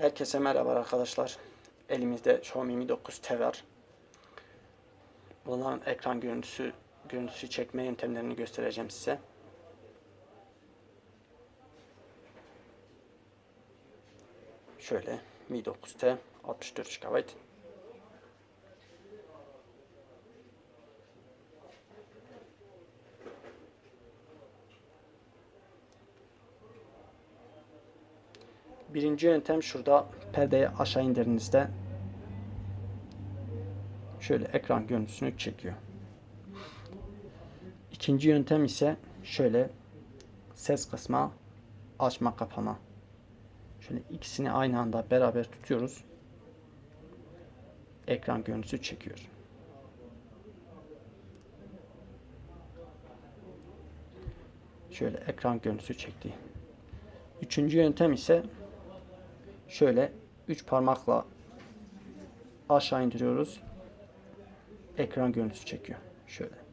Herkese merhaba arkadaşlar. Elimizde Xiaomi Mi 9T var. Bunların ekran görüntüsü görüntüsü çekme yöntemlerini göstereceğim size. Şöyle Mi 9T 64 GB. Birinci yöntem şurada perdeyi aşağı indirdiğinizde şöyle ekran görüntüsünü çekiyor. İkinci yöntem ise şöyle ses kısma açma kapama. Şöyle ikisini aynı anda beraber tutuyoruz. Ekran görüntüsü çekiyor. Şöyle ekran görüntüsü çekti. Üçüncü yöntem ise şöyle üç parmakla aşağı indiriyoruz. Ekran görüntüsü çekiyor. Şöyle.